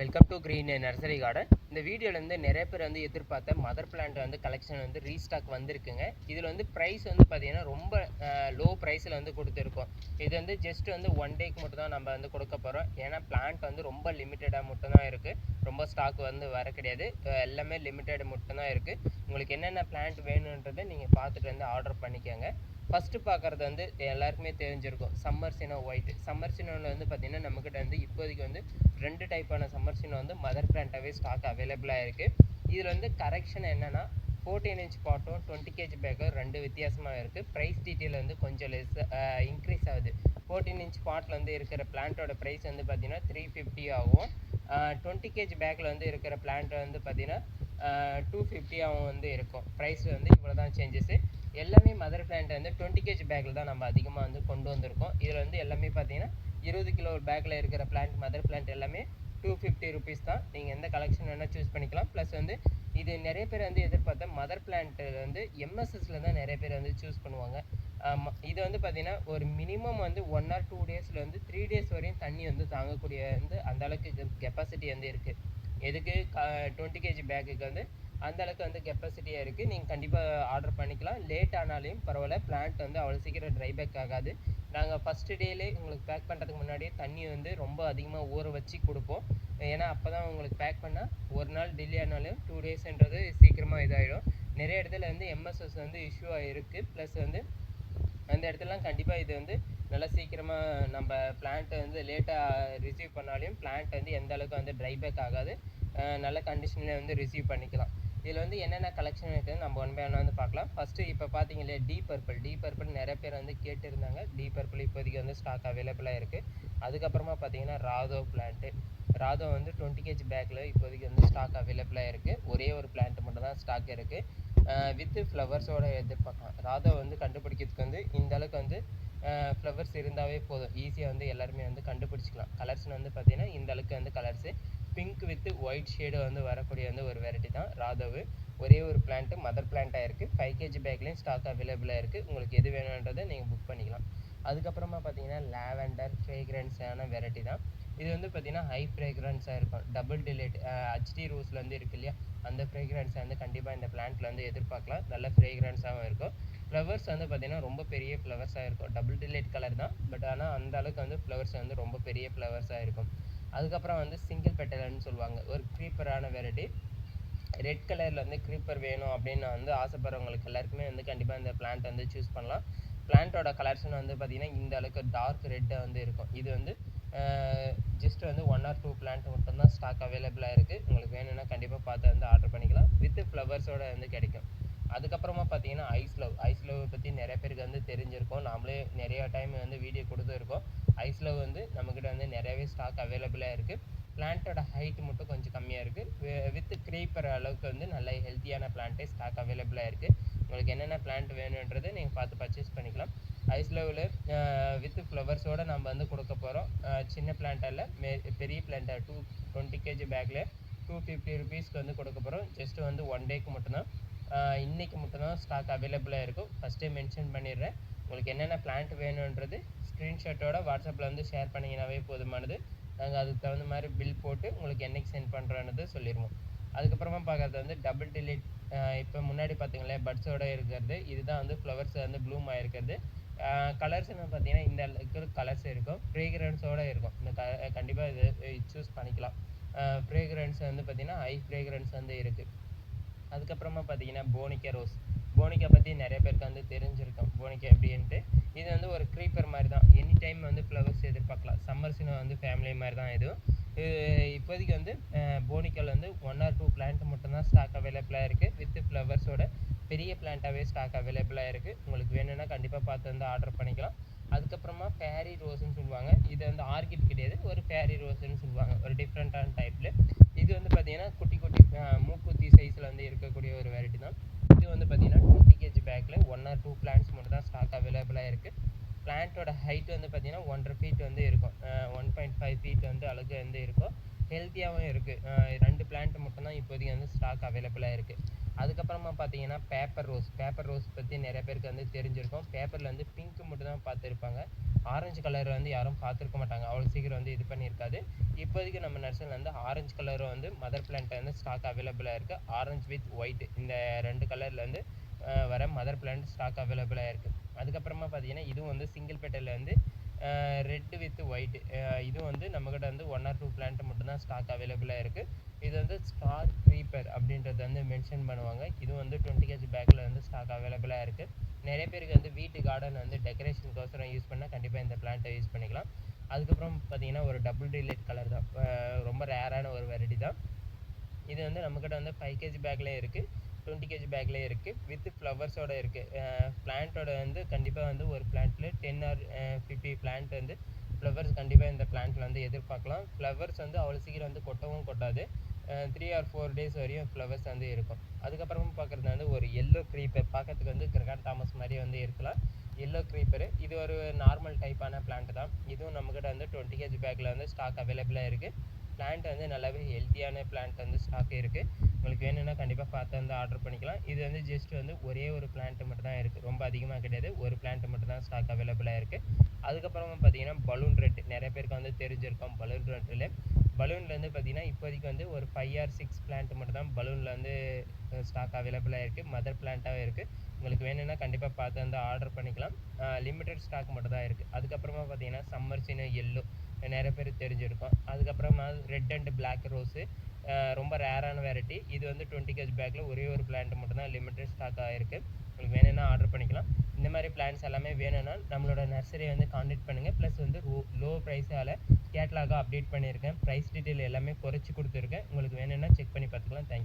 Welcome to green nursery garden இந்த வீடியோலேருந்து நிறைய பேர் வந்து எதிர்பார்த்த மதர் பிளான்ட் வந்து கலெக்ஷன் வந்து ரீஸ்டாக் வந்திருக்குங்க. இதில் வந்து ப்ரைஸ் வந்து பார்த்திங்கன்னா ரொம்ப லோ ப்ரைஸில் வந்து கொடுத்துருக்கோம். இது வந்து ஜஸ்ட் வந்து ஒன் டேக்கு மட்டும் தான் நம்ம வந்து கொடுக்க போகிறோம் ஏன்னா பிளான்ட் வந்து ரொம்ப லிமிட்டடாக மட்டும் தான் இருக்குது ரொம்ப ஸ்டாக் வந்து வர கிடையாது. எல்லாமே லிமிட்டட் மட்டும் தான் இருக்குது உங்களுக்கு என்னென்ன பிளான்ட் வேணுன்றதை நீங்கள் பார்த்துட்டு வந்து ஆர்டர் பண்ணிக்கோங்க. ஃபஸ்ட்டு பார்க்குறது வந்து எல்லாருக்குமே தெரிஞ்சிருக்கும். சம்மர் சினோ ஒயிட் சம்மர் சினோவில் வந்து பார்த்திங்கன்னா நம்மக்கிட்ட வந்து இப்போதைக்கு வந்து ரெண்டு டைப்பான சம்மர் சினோ வந்து மதர் பிராண்டாகவே ஸ்டாக் அவைலபிளாக இருக்குது இதில் வந்து கரெக்ஷன் என்னென்னா ஃபோர்டீன் இன்ச் பாட்டும் டுவெண்ட்டி கேஜி பேக்கும் ரெண்டு வித்தியாசமாக இருக்குது ப்ரைஸ் டீட்டெயில் வந்து கொஞ்சம் லெஸ் இன்க்ரீஸ் ஆகுது. ஃபோர்டீன் இன்ச் பாட்டில் வந்து இருக்கிற பிளான்ட்டோட ப்ரைஸ் வந்து பார்த்திங்கன்னா த்ரீ ஃபிஃப்டி ஆகும். டுவெண்ட்டி கேஜி பேக்கில் வந்து இருக்கிற பிளான்ட் வந்து பார்த்திங்கன்னா டூ ஃபிஃப்டியாகவும் வந்து இருக்கும். ப்ரைஸ் வந்து இவ்வளோ தான் சேஞ்சஸ்ஸு எல்லாமே மதர் பிளான்ட் வந்து டுவெண்ட்டி கேஜி பேக்கில் தான் நம்ம அதிகமாக வந்து கொண்டு வந்திருக்கோம். இதில் வந்து எல்லாமே பார்த்தீங்கன்னா இருபது கிலோ பேக்கில் இருக்கிற பிளான்ட் மதர் பிளான்ட் எல்லாமே டூ ஃபிஃப்டி ருபீஸ் தான். நீங்கள் எந்த கலெக்ஷன் வேணால் சூஸ் பண்ணிக்கலாம். ப்ளஸ் வந்து இது நிறைய பேர் வந்து எதிர்பார்த்தா மதர் பிளான்ட்டு வந்து எம்எஸ்எஸ்ல தான் நிறைய பேர் வந்து சூஸ் பண்ணுவாங்க. இது வந்து பார்த்திங்கன்னா ஒரு மினிமம் வந்து ஒன் ஆர் டூ டேஸில் வந்து த்ரீ டேஸ் வரையும் தண்ணி வந்து தாங்கக்கூடிய வந்து அந்தளவுக்கு கெப்பாசிட்டி வந்து இருக்குது எதுக்கு டுவெண்ட்டி கேஜி பேக்குக்கு வந்து அந்தளவுக்கு வந்து கெப்பாசிட்டியாக இருக்குது நீங்கள் கண்டிப்பாக ஆர்டர் பண்ணிக்கலாம். லேட் ஆனாலையும் பரவாயில்ல. பிளான்ட் வந்து அவ்வளோ சீக்கிரம் ட்ரை பேக் ஆகாது. நாங்கள் ஃபஸ்ட்டு டேலே உங்களுக்கு பேக் பண்ணுறதுக்கு முன்னாடியே தண்ணி வந்து ரொம்ப அதிகமாக ஊற வச்சு கொடுப்போம். ஏன்னா அப்போ தான் உங்களுக்கு பேக் பண்ணால் ஒரு நாள் டிலே ஆனாலும் டூ டேஸ்ன்றது சீக்கிரமாக இதாகிடும் நிறைய இடத்துல வந்து எம்எஸ்எஸ் வந்து இஷ்யூவாக ஆகிருக்கு ப்ளஸ் வந்து அந்த இடத்துலலாம் கண்டிப்பாக இது வந்து நல்லா சீக்கிரமாக நம்ம பிளான்ட்டை வந்து லேட்டாக ரிசீவ் பண்ணாலையும் பிளான்ட் வந்து எந்த அளவுக்கு வந்து ட்ரை பேக் ஆகாது. நல்ல கண்டிஷனில் வந்து ரிசீவ் பண்ணிக்கலாம். இதில் வந்து என்னென்ன கலெக்ஷன் இருக்குதுன்னு நம்ம ஒன் பை ஒன் வந்து பார்க்கலாம். ஃபஸ்ட்டு இப்போ பார்த்தீங்க இல்லையா டி பர்பிள் டி பர்பிள் நிறைய பேர் வந்து கேட்டிருந்தாங்க. டி பர்பிள் இப்போதைக்கு வந்து ஸ்டாக் அவைலபிளாக இருக்குது அதுக்கப்புறமா பார்த்தீங்கன்னா ராதோ பிளான்ட்டு ராதோ வந்து டுவெண்ட்டி கேஜி பேக்கில் இப்போதைக்கு வந்து ஸ்டாக் அவைலபிளாக இருக்குது ஒரே ஒரு பிளான்ட் மட்டும் தான் ஸ்டாக் இருக்குது வித்து ஃப்ளவர்ஸோட எதிர்பார்க்கலாம். ராதோ வந்து கண்டுபிடிக்கிறதுக்கு வந்து இந்த அளவுக்கு வந்து ஃப்ளவர்ஸ் இருந்தாவே போதும். ஈஸியாக வந்து எல்லாருமே வந்து கண்டுபிடிச்சிக்கலாம். கலர்ஸ்னு வந்து பார்த்தீங்கன்னா இந்த அளவுக்கு வந்து colours pink with white shade வந்து வரக்கூடிய வந்து ஒரு வெரைட்டி தான். ராதவு ஒரே ஒரு பிளான்ட்டு மதர் பிளான்ட்டாக இருக்குது ஃபைவ் கேஜி பேக்லேயும் ஸ்டாக் அவைலபிளாக இருக்குது உங்களுக்கு எது வேணுன்றதை நீங்கள் புக் பண்ணிக்கலாம். அதுக்கப்புறமா பார்த்தீங்கன்னா லாவெண்டர் ஃப்ரேக்ரன்ஸான வெரைட்டி தான். இது வந்து பார்த்தீங்கன்னா ஹை ஃப்ரேக்ரன்ஸாக இருக்கும். டபுள் டிலேட் ஹச்டி ரூஸ்லேருந்து இருக்கு இல்லையா? அந்த ஃப்ரேக்ரன்ஸை வந்து கண்டிப்பாக இந்த பிளான்ட்டில் வந்து எதிர்பார்க்கலாம். நல்ல ஃப்ரேக்ரன்ஸாகவும் இருக்கும். ஃப்ளவர்ஸ் வந்து பார்த்தீங்கன்னா ரொம்ப பெரிய ஃப்ளவர்ஸாக இருக்கும். டபுள் டிலேட் கலர் தான். பட் ஆனால் அந்த அளவுக்கு வந்து ஃப்ளவர்ஸ் வந்து ரொம்ப பெரிய ஃப்ளவர்ஸாக இருக்கும். அதுக்கப்புறம் வந்து சிங்கிள் பெட்டல்னு சொல்லுவாங்க. ஒரு க்ரீப்பரான வெரைட்டி ரெட் கலரில் வந்து க்ரீப்பர் வேணும் அப்படின்னு வந்து ஆசைப்படுறவங்களுக்கு எல்லாருக்குமே வந்து கண்டிப்பாக இந்த பிளான்ட் வந்து சூஸ் பண்ணலாம். பிளான்ட்டோட கலர்ஸ்னு வந்து பார்த்திங்கன்னா இந்த அளவுக்கு டார்க் ரெட்டாக வந்து இருக்கும். இது வந்து ஜஸ்ட் வந்து ஒன் ஆர் டூ பிளான்ட் மட்டும்தான் ஸ்டாக் அவைலபிளாக இருக்குது உங்களுக்கு வேணும்னா கண்டிப்பாக பார்த்து வந்து ஆர்டர் பண்ணிக்கலாம். வித் ஃப்ளவர்ஸோட வந்து கிடைக்கும். அதுக்கப்புறமா பார்த்தீங்கன்னா ஐஸ் லவ் ஐஸ் லவ் பற்றி நிறைய பேருக்கு வந்து தெரிஞ்சிருக்கும். நாமளே நிறையா டைம் வந்து வீடியோ கொடுத்துருக்கோம் ஐஸ் லவ் வந்து நம்மக்கிட்ட வந்து நிறையவே ஸ்டாக் அவைலபிளாக இருக்குது பிளான்ட்டோட ஹைட் மட்டும் கொஞ்சம் கம்மியாக இருக்குது வித் க்ரீப்பர் அளவுக்கு வந்து நல்ல ஹெல்த்தியான பிளான்ட்டே ஸ்டாக் அவைலபிளாக இருக்குது உங்களுக்கு என்னென்ன பிளான்ட் வேணுன்றதை நீங்கள் பார்த்து பர்ச்சேஸ் பண்ணிக்கலாம். ஐஸ் லெவலு வித் ஃப்ளவர்ஸோடு நம்ம வந்து கொடுக்க போகிறோம் சின்ன பிளான்ட்டில் மே பெரிய பிளான்ட்டாக டூ டுவெண்ட்டி கேஜி பேக்கில் டூ ஃபிஃப்டி ருபீஸ்க்கு வந்து கொடுக்க போகிறோம் ஜஸ்ட்டு வந்து ஒன் டேக்கு மட்டும்தான். இன்றைக்கி மட்டும்தான் ஸ்டாக் அவைலபிளாக இருக்கும். ஃபஸ்ட்டே மென்ஷன் பண்ணிடுறேன். உங்களுக்கு என்னென்ன பிளான்ட் வேணுன்றது ஸ்க்ரீன்ஷாட்டோட வாட்ஸ்அப்பில் வந்து ஷேர் பண்ணிங்கனாவே போதுமானது. நாங்கள் அதுக்கு தகுந்த மாதிரி பில் போட்டு உங்களுக்கு என்னைக்கு சென்ட் பண்ணுறோன்றது சொல்லிடுவோம் அதுக்கப்புறமா பார்க்குறது வந்து டபுள் டிலிட் இப்போ முன்னாடி பார்த்தீங்களேன் பட்ஸோட இருக்கிறது. இதுதான் வந்து ஃப்ளவர்ஸ் வந்து ப்ளூம் ஆகிருக்கிறது கலர்ஸ்னு பார்த்தீங்கன்னா இந்த அளவுக்கு கலர்ஸ் இருக்கும். ஃப்ரேக்ரன்ஸோடு இருக்கும். இந்த க கண்டிப்பாக இது சூஸ் பண்ணிக்கலாம். ஃப்ரேக்ரன்ஸ் வந்து பார்த்தீங்கன்னா ஹை ஃப்ரேக்ரன்ஸ் வந்து இருக்குது அதுக்கப்புறமா பார்த்தீங்கன்னா போனிக்கா ரோஸ் போனிக்கா பற்றி நிறைய பேருக்கு வந்து தெரிஞ்சிருக்கும். போனிக்கா எப்படின்ட்டு. இது வந்து ஒரு க்ரீப்பர் மாதிரி தான் எனி டைம் வந்து ஃப்ளவர்ஸ் எதிர்பார்க்கலாம். சம்மர் சம்மர்ஸ்னு வந்து ஃபேமிலி மாதிரி தான் இதுவும் இது இப்போதைக்கு வந்து போனிக்கல் வந்து ஒன் ஆர் டூ பிளான்ட் மட்டும்தான் ஸ்டாக் அவைலபிளாக இருக்குது வித் ஃப்ளவர்ஸோட பெரிய பிளான்ட்டாகவே ஸ்டாக் அவைலபிளாக இருக்குது உங்களுக்கு வேணும்னா கண்டிப்பாக பார்த்து வந்து ஆர்டர் பண்ணிக்கலாம். அதுக்கப்புறமா ஃபேரி ரோஸ்ன்னு சொல்லுவாங்க. இது வந்து ஆர்கிட் கிடையாது. ஒரு ஃபேரி ரோஸ்ன்னு சொல்லுவாங்க. ஒரு டிஃப்ரெண்ட்டான டைப்பில் இது வந்து பார்த்தீங்கன்னா குட்டி குட்டி மூக்குத்தி சைஸில் வந்து இருக்கக்கூடிய ஒரு வெரைட்டி தான். இது வந்து பார்த்திங்கன்னா ஸ்டாக்கில் ஒன் ஆர் டூ பிளான்ஸ் மட்டும் தான் ஸ்டாக் அவைலபிளாக இருக்குது பிளான்ட்டோட ஹைட் வந்து பார்த்திங்கன்னா ஒன்றரை ஃபீட் வந்து இருக்கும். ஒன் பாயிண்ட் ஃபைவ் ஃபீட் வந்து அழகு வந்து இருக்கும். ஹெல்த்தியாகவும் இருக்குது ரெண்டு பிளான்ட் மட்டும்தான் இப்போதைக்கு வந்து ஸ்டாக் அவைலபிளாக இருக்குது அதுக்கப்புறமா பார்த்தீங்கன்னா பேப்பர் ரோஸ் பேப்பர் ரோஸ் பற்றி நிறைய பேருக்கு வந்து தெரிஞ்சிருக்கும். பேப்பரில் வந்து பிங்க் மட்டும் தான் பார்த்துருப்பாங்க. ஆரஞ்சு கலர் வந்து யாரும் பார்த்துருக்க மாட்டாங்க. அவ்வளோ சீக்கிரம் வந்து இது பண்ணியிருக்காது. இப்போதைக்கு நம்ம நர்சரியில் வந்து ஆரஞ்சு கலரும் வந்து மதர் பிளான்ட் வந்து ஸ்டாக் அவைலபிளாக இருக்குது ஆரஞ்சு வித் ஒயிட் இந்த ரெண்டு கலரில் வந்து வர மதர் பிளான்ட் ஸ்டாக் அவைலபிளாக இருக்குது அதுக்கப்புறமா பார்த்தீங்கன்னா இதுவும் வந்து சிங்கிள் பெட்டலில் வந்து ரெட்டு வித் ஒயிட் இதுவும் வந்து நம்மக்கிட்ட வந்து ஒன் ஆர் டூ பிளான்ட் மட்டும்தான் ஸ்டாக் அவைலபிளாக இருக்குது இது வந்து ஸ்டார் க்ரீப்பர் அப்படின்றத வந்து மென்ஷன் பண்ணுவாங்க. இது வந்து டுவெண்ட்டி கேஜி பேக்கில் வந்து ஸ்டாக் அவைலபிளாக இருக்குது நிறைய பேருக்கு வந்து வீட்டு கார்டன் வந்து டெக்கரேஷனுக்கோசரம் யூஸ் பண்ணால் கண்டிப்பாக இந்த பிளான்ட்டை யூஸ் பண்ணிக்கலாம். அதுக்கப்புறம் பார்த்தீங்கன்னா ஒரு டபுள் டிலைட் கலர் தான். ரொம்ப ரேரான ஒரு வெரைட்டி தான். இது வந்து நம்மக்கிட்ட வந்து ஃபைவ் கேஜி பேக்லேயும் இருக்குது டுவெண்ட்டி கேஜி பேக்லேயே இருக்குது வித் ஃப்ளவர்ஸோட இருக்குது பிளான்ட்டோட வந்து கண்டிப்பாக வந்து ஒரு பிளான்ட்டில் டென் ஆர் ஃபிஃப்டி பிளான்ட் வந்து ஃப்ளவர்ஸ் கண்டிப்பாக இந்த பிளான்ட்டில் வந்து எதிர்பார்க்கலாம். ஃப்ளவர்ஸ் வந்து அவ்வளோ சீக்கிரம் வந்து கொட்டவும் கொட்டாது. த்ரீ ஆர் ஃபோர் டேஸ் வரையும் ஃப்ளவர்ஸ் வந்து இருக்கும். அதுக்கப்புறமா பார்க்குறது வந்து ஒரு எல்லோ க்ரீப்பர் பார்க்கறதுக்கு வந்து கிரகாட் தாமஸ் மாதிரி வந்து இருக்கலாம். எல்லோ க்ரீப்பரு இது ஒரு நார்மல் டைப்பான பிளான்ட் தான். இதுவும் நம்மக்கிட்ட வந்து டுவெண்ட்டி கேஜி பேக்கில் வந்து ஸ்டாக் அவைலபிளாக இருக்குது பிளான்ட் வந்து நல்லாவே ஹெல்த்தியான பிளான்ட் வந்து ஸ்டாக் இருக்குது உங்களுக்கு வேணும்னா கண்டிப்பாக பார்த்து வந்து ஆர்டர் பண்ணிக்கலாம். இது வந்து ஜஸ்ட் வந்து ஒரே ஒரு பிளான்ட் மட்டும் தான் இருக்குது ரொம்ப அதிகமாக கிடையாது. ஒரு பிளான்ட் மட்டும் தான் ஸ்டாக் அவைலபிளாக இருக்குது அதுக்கப்புறமா பார்த்தீங்கன்னா பலூன் ரெட் நிறைய பேருக்கு வந்து தெரிஞ்சிருக்கோம் பலூன் ரெட்டில் பலூனில் வந்து பார்த்தீங்கன்னா இப்போதைக்கு வந்து ஒரு ஃபைவ் ஆர் சிக்ஸ் பிளான்ட் மட்டும் தான் பலூனில் வந்து ஸ்டாக் அவைலபிளாக இருக்குது மதர் பிளான்ட்டாகவும் இருக்குது உங்களுக்கு வேணும்னா கண்டிப்பாக பார்த்து வந்து ஆர்டர் பண்ணிக்கலாம். லிமிட்டட் ஸ்டாக் மட்டும் தான் இருக்குது அதுக்கப்புறமா பார்த்தீங்கன்னா சம்மர் சீனு எல்லோ நிறைய பேர் தெரிஞ்சிருக்கும். அதுக்கப்புறமா ரெட் அண்ட் பிளாக் ரோஸு ரொம்ப ரேரான வெரைட்டி இது வந்து டுவெண்ட்டி கேஜ் பேக்கில் ஒரே ஒரு பிளான்ட் மட்டும் தான் லிமிட்டட் ஸ்டாக் ஆகிருக்கு உங்களுக்கு வேணும்னா ஆர்டர் பண்ணிக்கலாம். இந்த மாதிரி பிளான்ஸ் எல்லாமே வேணும்னா நம்மளோட நர்சரியை வந்து காண்டாக்ட் பண்ணுங்கள் ப்ளஸ் வந்து லோ லோ ப்ரைஸால் கேட்லாகாக அப்டேட் பண்ணியிருக்கேன். ப்ரைஸ் டீட்டெயில் எல்லாமே குறைச்சி கொடுத்துருக்கேன். உங்களுக்கு வேணும்னா செக் பண்ணி பார்த்துக்கலாம். தேங்க்யூ